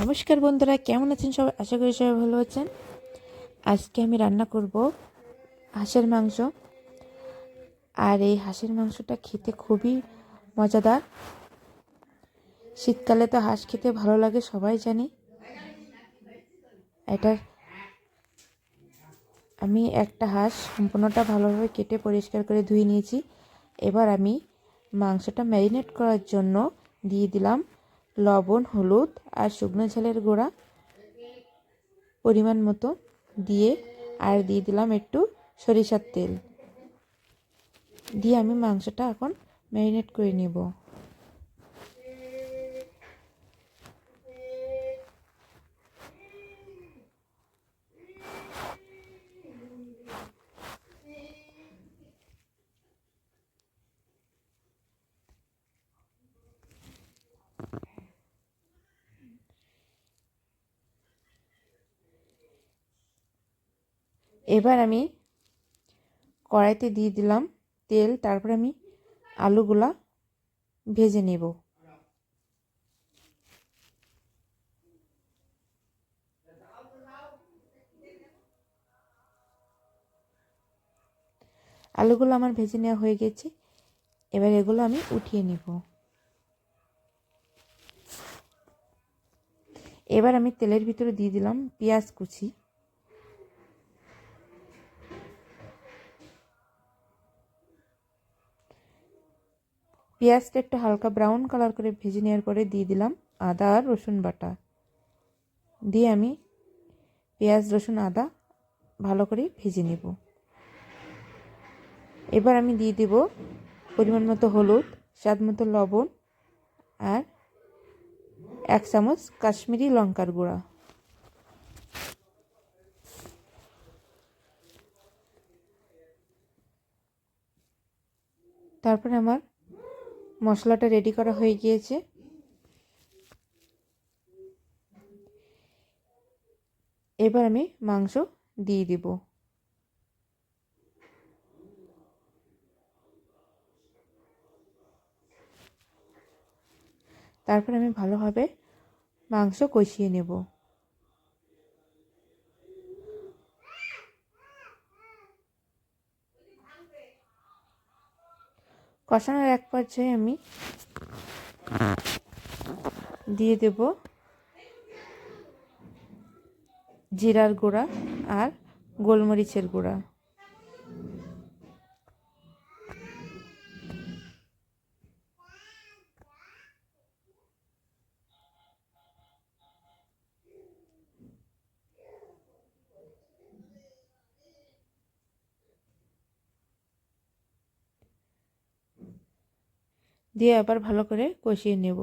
নমস্কার বন্ধুরা, কেমন আছেন সবাই? আশা করি সবাই ভালো আছেন। আজকে আমি রান্না করব হাঁসের মাংস। আর এই হাঁসের মাংসটা খেতে খুবই মজাদার। শীতকালে তো হাঁস খেতে ভালো লাগে, সবাই জানি। এটা আমি একটা হাঁস সম্পূর্ণটা ভালোভাবে কেটে পরিষ্কার করে ধুয়ে নিয়েছি। এবার আমি মাংসটা ম্যারিনেট করার জন্য দিয়ে দিলাম লবণ, হলুদ আর শুকনো ঝালের গুঁড়া পরিমাণ মতো দিয়ে, আর দিয়ে দিলাম একটু সরিষার তেল। দিয়ে আমি মাংসটা এখন ম্যারিনেট করে নেব। এবার আমি কড়াইতে দিয়ে দিলাম তেল, তারপর আমি আলুগুলা ভেজে নেব। আলুগুলো আমার ভেজে নেওয়া হয়ে গেছে, এবার এগুলো আমি উঠিয়ে নেব। এবার আমি তেলের ভিতরে দিয়ে দিলাম পেঁয়াজ কুচি। পেঁয়াজটা একটু হালকা ব্রাউন কালার করে ভেজে নেওয়ার পরে দিয়ে দিলাম আদা আর রসুন বাটা। দিয়ে আমি পেঁয়াজ, রসুন, আদা ভালো করে ভেজে নেব। এবার আমি দিয়ে দেব পরিমাণ মতো হলুদ, স্বাদ মতো লবণ আর এক চামচ কাশ্মীরি লঙ্কার গুঁড়া। তারপরে আমার মশলাটা রেডি করা হয়ে গিয়েছে। এবার আমি মাংস দিয়ে দিব। তারপর আমি ভালোভাবে মাংস কষিয়ে নেব। কষানোর এক পর্যায়ে আমি দিয়ে দেব জিরার গুঁড়া আর গোলমরিচের গুঁড়া। দিয়ে আবার ভালো করে কষিয়ে নেব।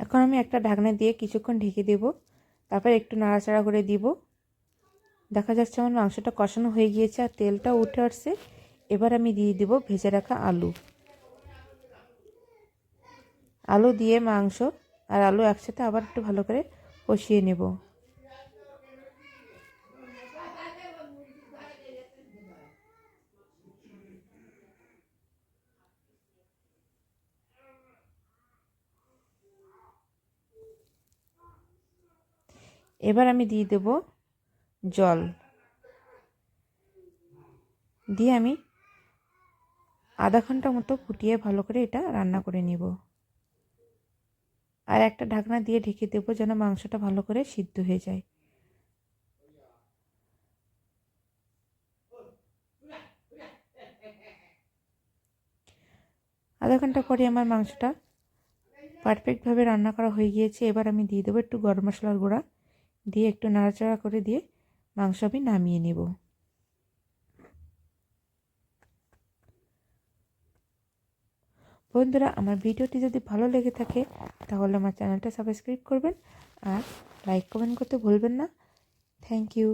এখন আমি একটা ঢাকনা দিয়ে কিছুক্ষণ ঢেকে দেব। তারপর একটু নাড়াচাড়া করে দিব। দেখা যাচ্ছে আমার মাংসটা কষানো হয়ে গিয়েছে আর তেলটা উঠে আসছে। এবার আমি দিয়ে দিব ভেজে রাখা আলু। আলু দিয়ে মাংস আর আলু একসাথে আবার একটু ভালো করে কষিয়ে নেব। এবার আমি দিয়ে দেব জল। দিয়ে আমি আধা ঘণ্টা মতো ফুটিয়ে ভালো করে এটা রান্না করে নিব। আর একটা ঢাকনা দিয়ে ঢেকে দেবো যেন মাংসটা ভালো করে সিদ্ধ হয়ে যায়। আধা ঘণ্টা পরে আমার মাংসটা পারফেক্টভাবে রান্না করা হয়ে গিয়েছে। এবার আমি দিয়ে দেবো একটু গরম মশলার গুঁড়া। দিয়ে একটু নাড়াচাড়া করে দিয়ে মাংস আমি নামিয়ে নেব। বন্ধুরা, আমার ভিডিওটি যদি ভালো লেগে থাকে, তাহলে আমার চ্যানেলটা সাবস্ক্রাইব করবেন আর লাইক কমেন্ট করতে ভুলবেন না। Thank you.